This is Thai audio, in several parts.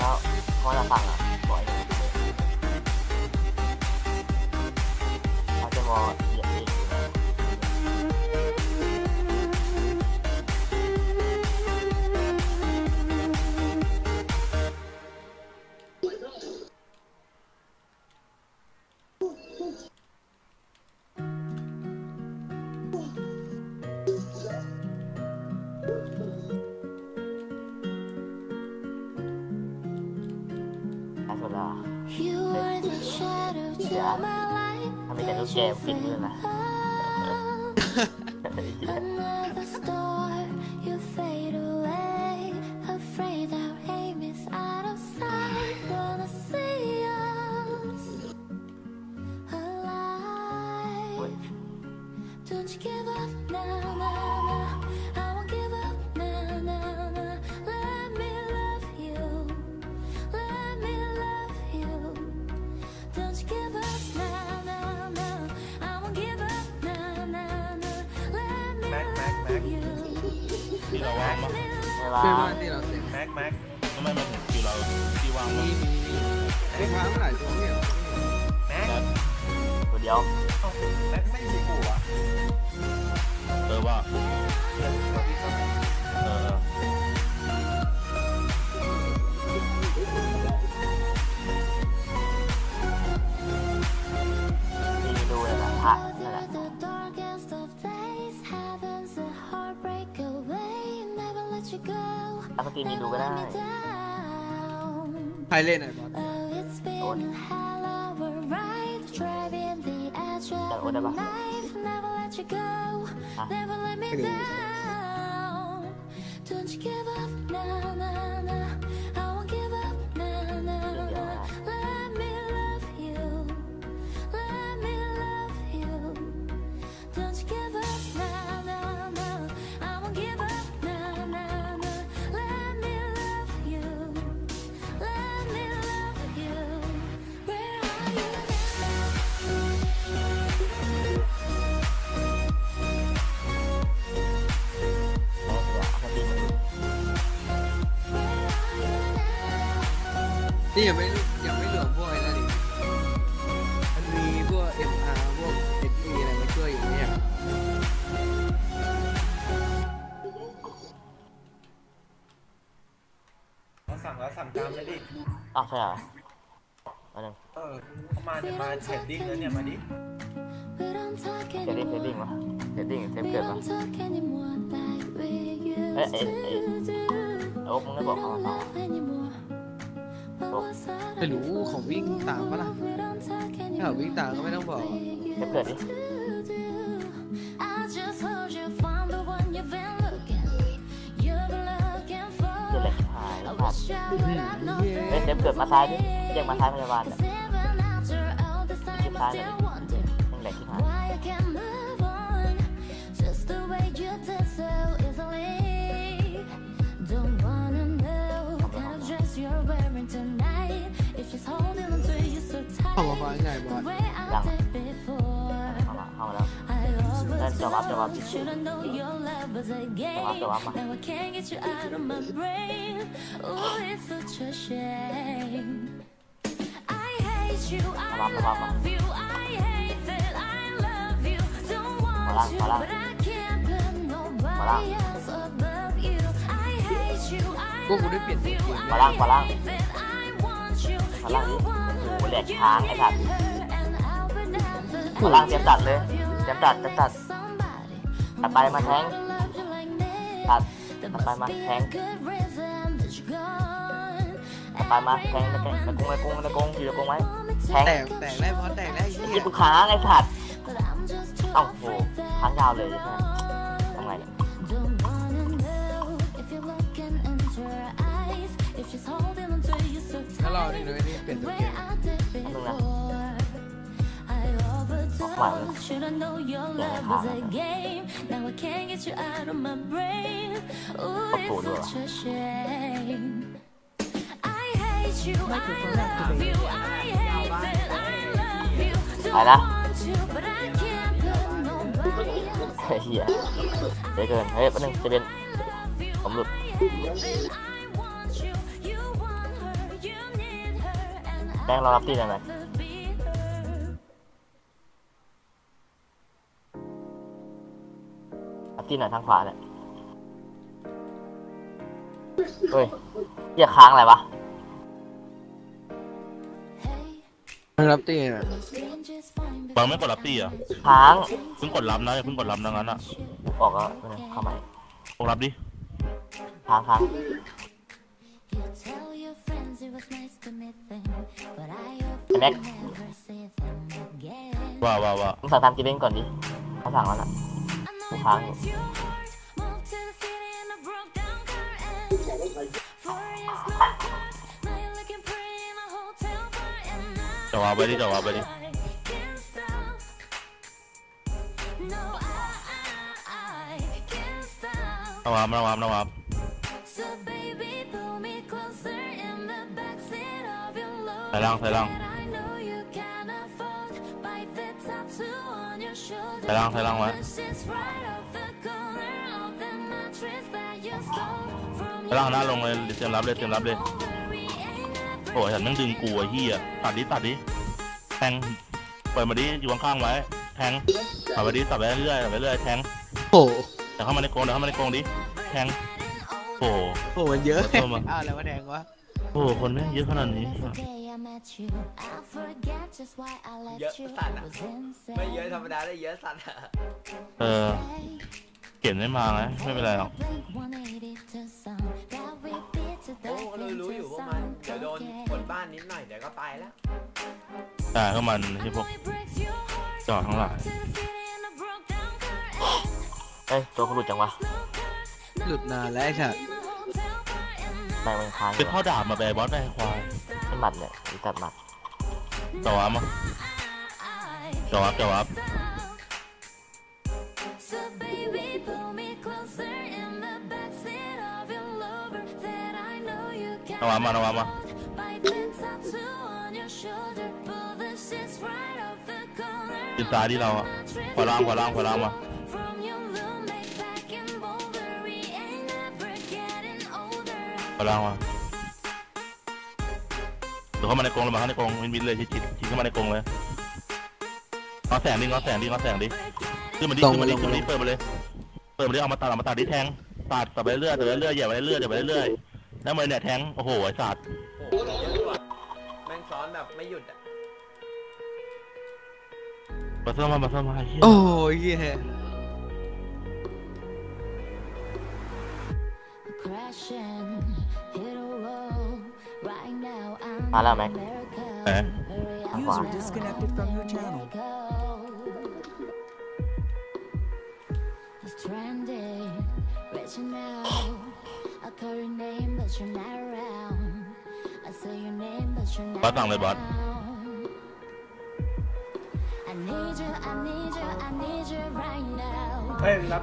แล้วพอจะฟังอะบ่อยเขาจะมอเหยียบเอง ไม่ ดียว เอ้าแม็กไม่มีกูอ่ะเออว่าเออ มีดูเลยนะพระนั่นแหละ the darkest of days. Heaven's a heartbreak away. Never let you go. ถ้าสตรีมมีดูก็ได้ Let me down. ใครเล่นไหนบอส Oh, it's been a hell of a ride, driving the don't up. Now, now, now. นี่ยังไม่ยังไม่รวมพวกไอ้นั่นอีกมันมีพวก MR พวก SE อะไรมาช่วยอยู่เนี่ยเราสั่งแล้วสั่งตามเลยดิอ้าวใช่เหรอมาหนึ่งเออเข้ามาเนี่ยมาเทรดดิ้งแล้วเนี่ยมาดิ We don't talk เซตติ้งเซตติ้ง anymore. วะเซตติ้งเซฟ We เกิดวะ don't talk anymore like we Eh, used eh, eh. to do. โอ้มึงได้บอกเขา We มา don't เปล่า laugh anymore. But Oh. what's that ไม่รู้ของวิ่งตามปะล่ะ We don't talk ถ้า anymore. วิ่งตามก็ไม่ต้องบอกเซฟเกิดดิ I just heard you found the one you've been looking. You've been looking เกิด for. เหล็กหาย I แล้วพลาด wish I would have known เฮ้ยเซฟเกิดมาซ้ายดิเรียกมาซ้ายพยาบาล Cause เนี่ย even after all love you, I hate that I love you. Don't want Go up, you, go up. but I can't put nobody else above you. I hate you, I พวกกูได้เปลี่ยน love ตัว you, เกมมาล่างมาล่าง I hate that I want you. มา You ล่างดิ want โอ้ her, โหเหล็ก you ค้างไอ้สัตว์ never มาล่างเตรียมตัดเลยเตรียมตัดเตรียมตัด somebody ตัดไปมาแทง who loved you like me. ตัด There ตัดไป must มา be แทง a good reason that you're gone. ตัดไปมาแทงตะแกงตะกงตะกงตะกงอยู่ตะกงไว้แทงแตกแตกได้บอสแตกได้ไอ้เหี้ยิยบค้างไอ้สัตว์ But I'm just too เอ้าโห afraid ค้างยาวเลยใช่ไหม that ทำไงเนี่ย Don't wanna know if you're looking into her eyes. If she's holding onto you so ถ้ารอ tight. นี่เลยนี่เปลี่ยน The ตัว way เกม I did before. I overdosed. Should've known your love was a game. Now I can't get you out of my brain. Ooh, it's such a shame. I hate you. I love you. I hate that I love you. Don't Phải đó. want you, but I can't put nobody else เฮ้ยเฮียเดี๋ยวเกินเฮ้ยแป๊บนึงจะเป็นผมหลุด I hate that I want you. You want her. บงค์รอรับตีหน่อยไหม รับตีหน่อยทางขวาเนี่ยเฮ้ยเหี้ยค้างอะไรวะมันรับตีน่ะบังไม่กดรับตี้อะค้างเพิ่งกดรับนะอย่าเพิ่งกดรับนะงั้นอะบอกก็เข้าใหม่กดรับดิค้างค้าง You tell your friends it was nice to meet them, but I hope ไอ้แม็ก never see them again. ว่าว่าว่า มึงสั่งทำกินเล่นก่อนดิเขาสั่งแล้วน่ะ I know it ค้าง breaks your heart. Moved to the city ล่างหน้าลงเลยเตรียมรับเลยเตรียมรับเลย We ain't never โอ้ยฉันแม่งดึงกูไอ้เหี้ยตัดดิตัดดิแทงเปิดมาดิอยู่ข้างๆไว้ แทงตัดไปดิตัดไปเรื่อยๆตัดไปเรื่อยแทงโอ้โหเดี๋ยวเข้ามาในกรงเดี๋ยวเข้ามาในกรงดิแทงโอ้โหโอ้โหมันเยอะขอโทษมาอ้าวแล้วมาแดงวะโอ้โหคนแม่งเยอะขนาดนี้ the day I met you. I forget just why I left เยอะ you. สัตว์ It อะ was ไม่เยอะ insane. ธรรมดาได้เยอะสัตว์อะเออ เก็บได้มาไงไม่เป็นไรหรอกโอ้ก็รู้รู้อยู่พวกมันเดี๋ยวโดนคนบ้านนิดหน่อยเดี๋ยวก็ไปแล้วแต่ก็มันที่พวกจอดข้างหลังเอ้ยตัวกูหลุดจังวะหลุดนานแล้วไอ้สัสแม่งมันค้างอเป็นยู่ข้อดาบมาแบร์บอสได้ควายไม่หมัดเนี่ยอีตัดหมัดจอวมาจอวับจอวับ Bite the tattoo on your shoulder, pull the sheets right off the corner ติดตาที่เราอะขวาล่างขวาล่างขวาล่างมาขวาล่างมาเดี๋ยวเข้ามาในกรงเลยมาเข้าในกรงมินมินเลยชิดชิดชิดเข้ามาในกรงเลยเอาแสงดิเอาแสงดิเอาแสงดิขึ้นมาดิขึ้นมาดิขึ้นมาดิเปิดมาเลย เปิดมาดิเอามาตัดเอามาตัดดิแทงตัดตัดไปเรื่อยตัดไปเรื่อยเหยียบไปเรื่อยเหยียบไปเรื่อย แล้วมือเนี่ยแทง โอ้โหไอ้สัตว์โอ้โหเยอะว่ะแม่งซ้อนแบบไม่หยุดอะมาเพิ่มมามาเพิ่มมาไอ้เหี้ยโอ้ยเหี้ย Crashing, hit a wall. Right now, I'm มาแล้วแม็ก America. แหม Hurry up User now, disconnected from your channel. let go. It's trending, reaching out. บอสสั่งเลยบอส around. I need you, I need you, I need you right now. เฮ้ยรับ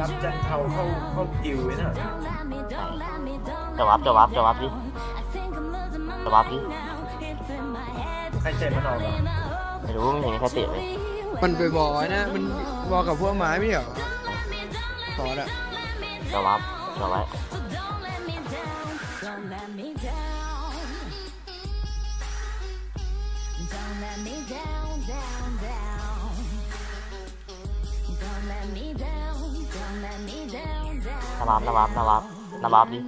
รับจันเทาเข้าเข้ากิวไว้หน่อย Don't let me, don't let me, don't จะวับจะวับจะวับดิ I think I'm losing my จะวับดิ mind now. It's in my head. ใครเจ็บมันออกอะไม่รู้ไม่เห็นมีใครเตะเลย มันไปบอยนะ มันบอกกับพวกไม้ไม่เหรอขอละจะวับจะไว้ let me down, down, down. Don't let me down, don't let me down, down. นวับนวับนวับนวับดิ Out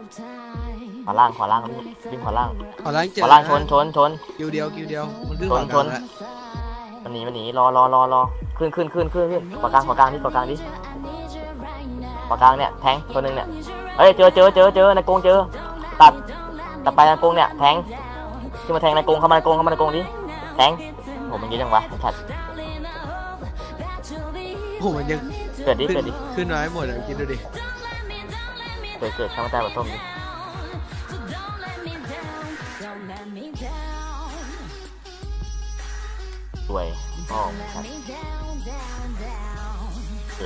of time. ขวาล่างขวาล่างดิดิ้งขวาล่างขอล้างเจขอวาล่างชนชนชนคิวเดียวคิวเดียวมันขึ้นชขนวาชกลานงแล้วมันหนีมันหนีรอรอรอรอขึ้นขึ้นขึ้นขึ้นขึ้นขวากลางขวากลางดิขวากลางดิขวากลางเนี่ยแทงตัวหนึงเนี่ยเอ้ยเจอเจอเจอเจอในกรงเจอตัดตัดไปในกรงเนี่ยแทง ขึ้นมาแทงในกรงเข้ามาในกรงเข้ามาในกรงดิแทงโหมันเยอะจังวะชัดโอ้โหมันยังเกิดดิขึ้นเกิดดิขึ้นน้อยหมดอะคิดดูดิเกิดเกิดข้ามใต้บทส้มดิสวยพ่อชัดโอเค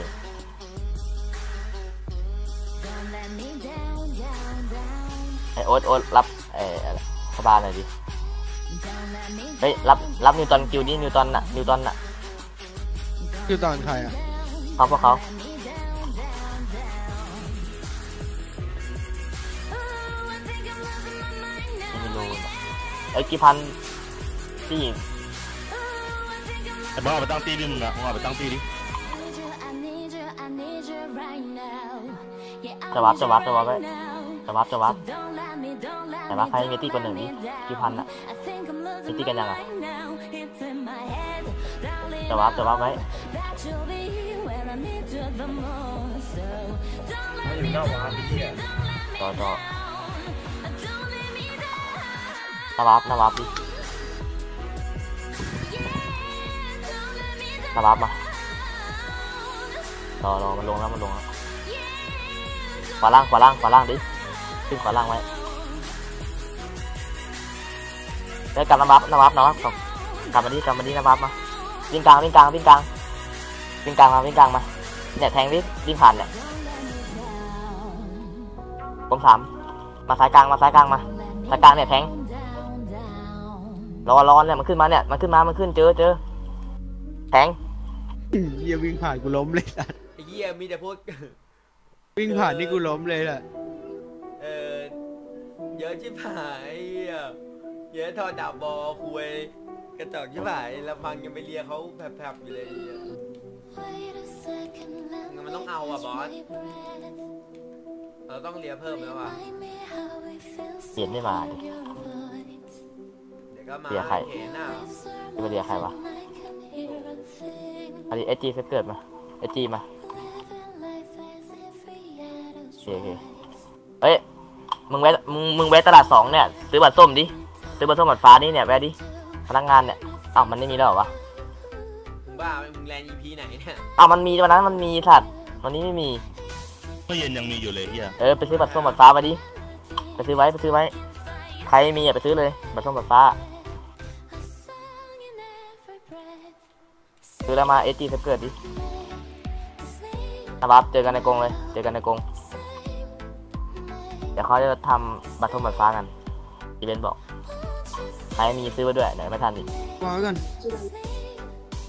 ไอโอ๊ตโอ๊ตรับไอ้อะไรสบายหน่อยดิ เฮ้ยรับรับนิวตันคิวนี่นิวตันน่ะนิวตันน่ะคิวตอนใครอะเขาพวกเขาไม่รู้น่ะไอ้กี่พันที่ไอ้บอสเอาไปตั้งตีดิมึงอะมึงเอาไปตั้งตีดิจะวับจะวับจะวับไว้จะวับจะวับแต่ว่าใครมีตีคนหนึ่งดิกี่พันอะ มีตีกันยังอะจะวับจะวับไว้มันอยู่หน้าวาร์ปไอ้เหี้ยจอจอนาวับนาวับดินาวับมารอรอมันลงแล้วมันลงแล้วขวาล่างขวาล่างขวาล่างดิขึ้นขวาล่างไว้ ได้กลับนาวับนาวับนาวับกลับกลับมาดิกลับมาดินาวับมาวิ่งกลางวิ่งกลางวิ่งกลางวิ่งกลางมาวิ่งกลางมาเนี่ยแทงดิวิ่งผ่านเนี่ยผมสามมาสายกลางมาสายกลางมาสายกลางเนี่ยแทงรอรอเนี่ยมันขึ้นมาเนี่ยมันขึ้นมามันขึ้นเจอเจอแทงเฮียวิ่งผ่านกูล้มเลยสัสไอ้เหี้ยมีแต่พูดวิ่งผ่านนี่กูล้มเลยแหละเออเยอะชิบหายไอ้ เหี้ยเยอะทอดาบบอคุยกระจอกชิบหายแล้วฟังยังไปเลียเขาแผลบๆอยู่เลยไอ้เหี้ยมันต้องเอาอะบอสเราต้องเลียเพิ่มแล้วอะเปลี่ยนไม่มาดิเดี๋ยวก็มาเลียใครเห็นอะจะไปเรียกใครวะอันนี้เอจีเกิดมาเอจีมาโอเคโอเคเอ้ยมึงแวะมึงมึงแวะตลาดสองเนี่ย ซื้อบัตรส้มดิ ซื้อบัตรส้มบัตรฟ้านี่เนี่ยแวะดิพนักงานเนี่ยอ้าวมันไม่มีแล้วเหรอวะมึงบ้าไหมมึงแลน EP ไหนเนี่ยอ้าวมันมีวันนั้นมันมีสัตว์วันนี้ไม่มีเมื่อเย็นยังมีอยู่เลยเฮียเออไปซื้อบัตรส้มบัตรฟ้ามาดิ ไปซื้อไว้ไปซื้อไว้ ใครมีอะไปซื้อเลยบัตรส้มบัตรฟ้า ซื้อแล้วมาเอจีเกิดดินะครับเจอกันในกรงเลย เจอกันในกรง เดี๋ยวเขาจะทำบัตรส้มบัตรฟ้ากันอีเวนต์บอก ใครมีซื้อไว้ด้วยเดี๋ยวไม่ทันอีกวางไว้ก่อน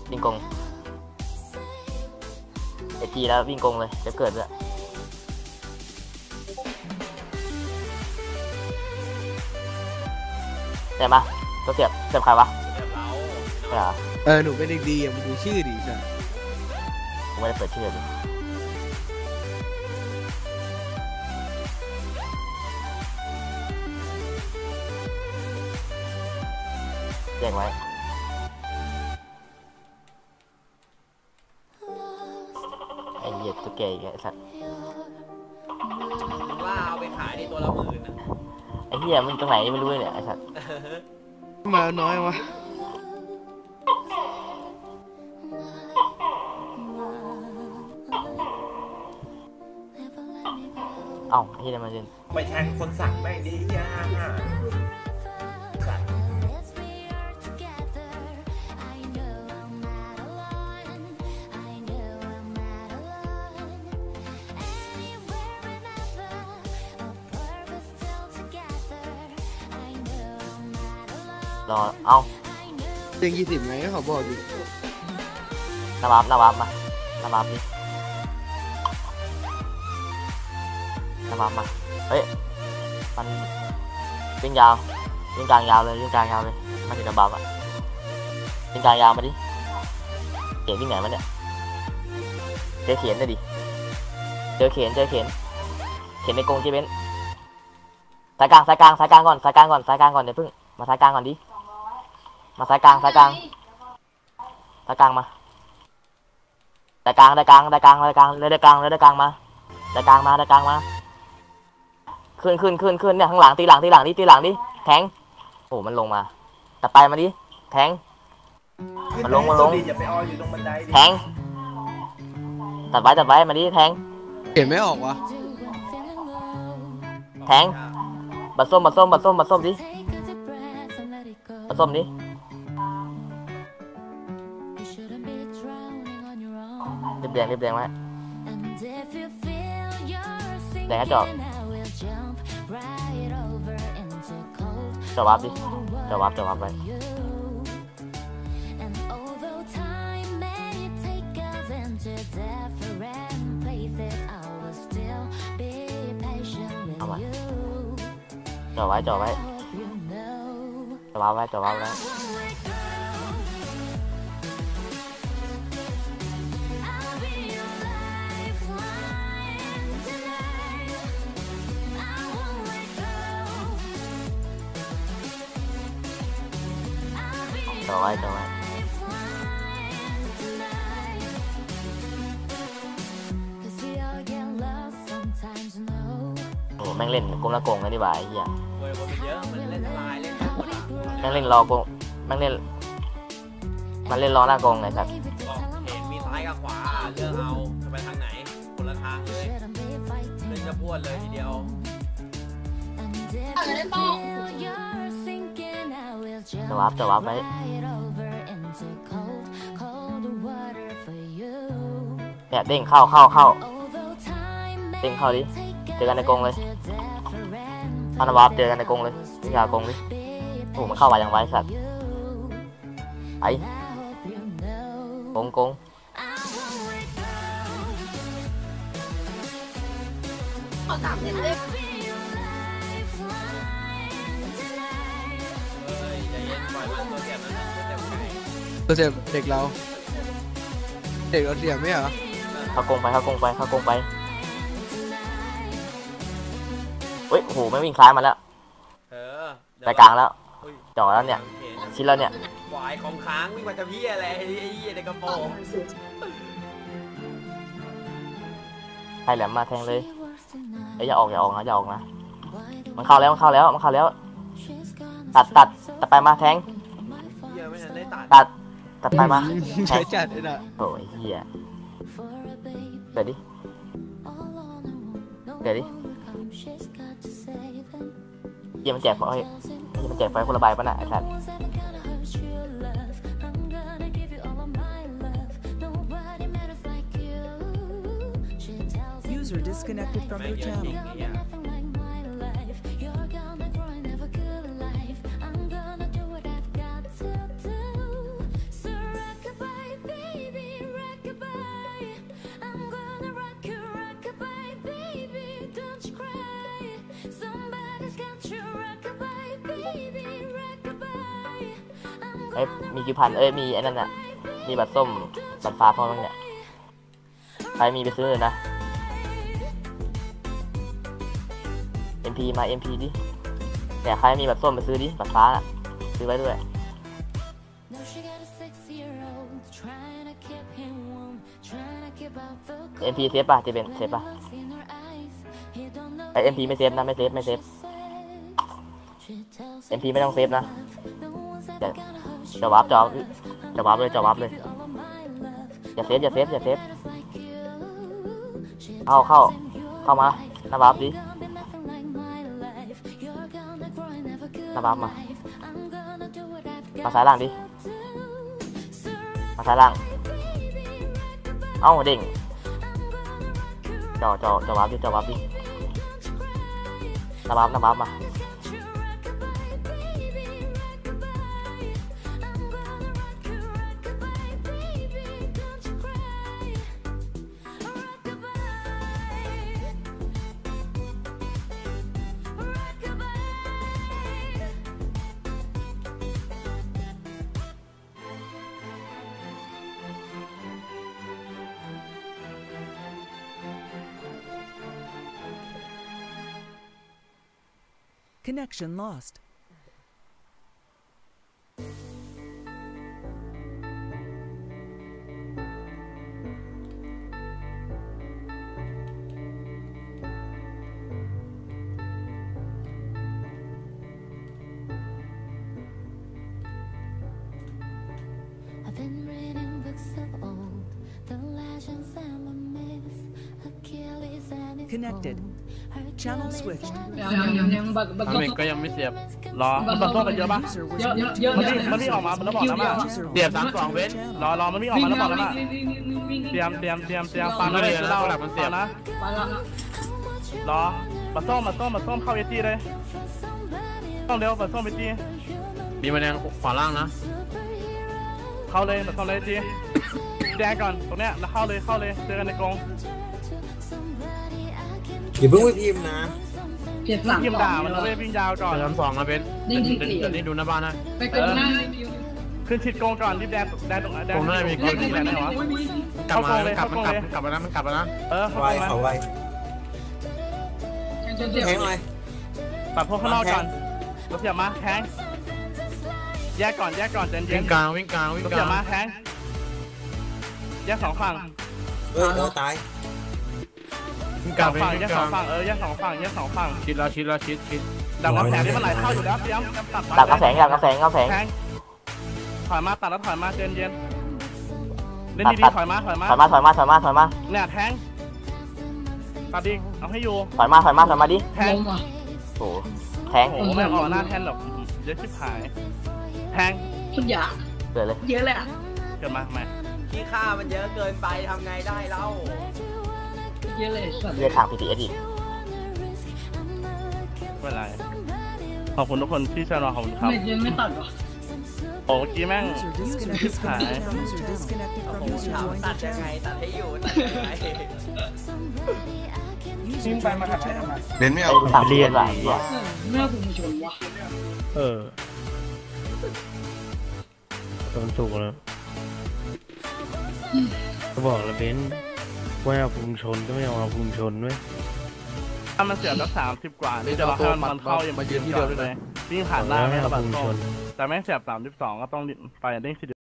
วิ่งกรงเอจีแล้ววิ่งกรงเลยจะเกิดด้วยเสียบมาตัวเสียบเสียบใครวะเดี๋ยวเราใช่เหรอเออหนูเป็นเด็กดีอะมึงดูชื่อดิสัสผมไม่ได้เปิดชื่อดิ แจ้งไว้ไอ้เหี้ยตัวแกอีกแล้วไอ้สัตว์มึงว่าเอาไปขายในตัวละหมื่นอะไอ้เหี้ยมันตรงไหนไม่รู้เลยเนี่ยไอ้สัตว์มาน้อยวะเอ้าไอ้เหี้ยมันเดินไปแทงคนสั่งแม่งดิเหี้ยห้า รอ เอ้าเต็งยี่สิบไหมเขาบอกอยู่นาวาบนาวาบมานาวาบดินาวาบมา เฮ้ย มันวิ่งยาววิ่งกลางยาวเลยวิ่งกลางยาวเลยมาถึงนาวาบอะวิ่งกลางยาวมาดิเขียนวิ่งไหนมาเนี่ยเจอเขียนเลยดิ เจอเขียนเจอเขียนเขียนในกรงเจเบนสายกลางสายกลางสายกลางก่อนสายกลางก่อนสายกลางก่อนเดี๋ยวพึ่งมาสายกลางก่อนดิ มาสายกลางสายกลางสายกลางมาได้กลางได้กลางได้กลางได้กลางเลยได้กลางเลยได้กลางมาได้กลางมาได้กลางมาขึ้นขึ้นขึ้นขึ้นเนี่ยข้างหลังตีหลังตีหลังดิตีหลังดิแทงโอ้มันลงมาแต่ไปมาดิแทงขึ้นมันลงไปมันลงสุดดิอย่าไปอออยู่ตรงบันไดดิแทงตัดไว้ตัดไว้มาดิแทงเขียนไม่ออกวะแทงบัตรส้มบัตรส้มบัตรส้มบัตรส้มดิบัตรส้มดิ รียบเรียงเรียบเรียงไว้แดงกระจอกจะวับดิจะวับจะวับไว้ And although time may take us into different places, I will still be patient with เอามา you. จ่อไว้จ่อไว้ I hope you know จะว้าวไว้จะว้าวไว้ ว้ Cause we all get lost sometimes, you know. โอ้แม่งเล่นกลมละกงกันดีกว่าไอ้เหี้ยเว้ยคนมันเยอะมันเล่นสบายเล่นทั้งหมดอะแม่งเล่นรอกงแม่งเล่นมันเล่นรอหน้ากงไงสัตว์ก็เห็นมีซ้ายกับขวาเลือกเอาจะไปทางไหนคนละทางเลยเล่นจะพวดเลยทีเดียว And if you feel you're sinking, I will จะว้าว jump จะว้าไว้เนี่ยเด้งเข้าเข้าเข้าเด้งเข้าดิเจอกันในกรงเลย take different พานวาร์ปเจอกันในกรงเลยวิชากรงดิโอ้มันเข้ามาอย่างไวสัตว์ไป I hope you know กงกงขอสามเซตเลย เสียบไก่ตัวเสียเด็กเรา เด็กเราเสียไหมเหรอเข้ากงไปเข้ากงไปเข้ากงไปเฮ้ยโอ้โหไม่วิ่งคล้ายมาแล้วเออเดี๋ยไปกลางแล้วอุ้ยจ่อแล้วเนี่ย โอคชิดแล้วเนี่ย หวายของค้างวิ่งมาจะพี่อะไรไอ้ไอ้ไอ้ในกระโปรงใครแหลมมาแทงเลยเอ้ยอย่าออกอย่าออกนะอย่าออกนะ มันเข้าแล้วมันเข้าแล้วมันเข้าแล้ว ตัดตัดตัดไปมาแทง เหี้ยไม่ทันได้ตัดตัด ตัดไปมาแทใช้งจัดเลยนะโอ้ยเหี้ยเกิดดิเกิดดิเหี้ยมันแจกไฟเฮ้ยเหี้ยมันแจกไฟคนละใบปะน่ะไอ้สัตว์ User disconnected from แม่ง your เยอะจริง channel. เอ้ยมีกี่พันเอ้ยมีไอ้นั่นน่ะมีบัตรส้มบัตรฟ้าพอมั้งเนี่ยใครมีไปซื้อเลยนะ MP มา MP ดิแต่ใครมีบัตรส้มไปซื้อดิบัตรฟ้าน่ะซื้อไว้ด้วย Now she got a six-year-old trying to keep him warm, trying to keep out the MP เซฟป่ะจะเป็นเซฟป่ะ cold in her eyes. He don't know ไอ MP ไม่เซฟนะไม่เซฟไม่เซฟ She tells MP ไม่ต้องเซฟนะ no one's จะวับจะวับจะวับเลยจะวับเลยอย่าเซฟอย่าเซฟอย่าเซฟเอาเข้าเข้ามาหน้าวับดิหน้าวับมามาสายล่างดิมาสายล่างเอ้าเด้งจ่อจ่อจ่อวับดิจ่อวับดิหน้าวับหน้าวับมา Connection lost. Switched. and his ยังยังยังบักบักทำเองก็ยังไม่เสียบรอบัมันกบัตรส้มกันเยอะปะ User was เยอะเยอะ moved เยอะมันเยวิ่งอะมันวิ่งออกมามันต้องบอกนะว่า User เสียบ was สาม moved สอง to เว้ your น channel. รอรอมันวิ่งออกวิ่งมาแล้วแล้บวอกนะวิ่งวิ่งวิ่งวิ่งวิ่งเตรียมเตรียมเตรียมเตรียมฟังนะเลยเล่าหลักมันเสียบนะไปละรอบัตรส้มบัตรส้มบัตรส้มเข้าเอจีเลยต้องเร็วบัตรส้มเอจีมีมาแดงขวาล่างนะ เข้าเลยบัตรส้มเลยเอจีแดงก่อนตรงเนี้ยแล้วเข้าเลยเข้าเลยเจอกันในกรง somebody I can อย่าเพิ่งไปพิมพ์นะอ เจ็ดสามยิมด่ามันนะเว้ยวิ่งยาวก่อนทำสองนะเบนนิ่งที่สี่เดี๋ยวนี้ดูหน้าบ้านนะไปกดหน้าขึ้นชิดโกงก่อนรีบแดนแดนตรงแดนผมน่าจะมีแดนที่ไหนวะกลับมามันกลับมันกลับมันกลับมาแล้วมันกลับมาแล้วเออเข้าไวไปเขาไวเจ็ดแทงหน่อยปัดพวกข้างนอกก่อนรถเสียบมาแทงแยกก่อนแยกก่อนเจนเย็วิ่นงกลางวิ่งกลางวิ่งรถกเสียลาบงมาแทงแยกสองฝั่งเฮ้ยเราตายวิ่ง กสลาองงไปฝั่งวิ่แยงกกสอลางงฝั่งเออแยกสองฝั่งแยกสองฝั่งชิดแล้วชิดแล้วชิดชิดดับกระแสที่มันไหลเข้าอยู่แล้วเตรียมตัดดับกระแสงดับกระแสงกระแสงแทงถอยมาตัดแล้วถอยมาเจนเย็นเล่นตัดดีตัดๆถอยมาถอยมาถอยมาถอยมาถอยมาถอยมาเนี่ยแทงตัดดิเอาให้อยู่ถอยมาถอยมาถอยมาดิแทงลงว่ะโอ้โหแทงโอ้โหไม่ออกหน้าแทนหรอกเยอะชิบหายแทงสุดยาเกิดเลยเยอะเลยอะเกิดมาใหม่ขี้ข้ามันเยอะเกินไปทำไงได้เล่า เยอะเลยสัตว์เรียกทาง PTS อีกไม่เป็นไร ขอบคุณทุกคนที่ช่วยเราขอบคุณครับ ไม่ยังไม่ตัดว่ะโอ้เมื่อกี้แม่ง User disconnected from Hi. user channel. User disconnected โอ้ from โห user ถาม joined ตั your ดยังไง channel. ตัดให้อยู่ตัดยังไง User joined your channel. เน้นไม่ไอ้เอาสั่งเรียนว่ะไอ้เหี้ยเออหน้าผมชนว่ะเออโดนถูกแล้วก็บอกแล้วเบน ว่าเอาพุงชนก็ไม่เอาเอาพุงชนไว้ถ้ามันเสียบแล้วสามสิบกว่านี่จะรอให้มันเข้ายังมายืนที่เดียวเลยวิ่งผ่านหน้าไม่ไม่ให้เอาระบาดพุงโซ่ชนแต่แม่งเสียบสามสิบสองก็ต้องไปเด้งสิ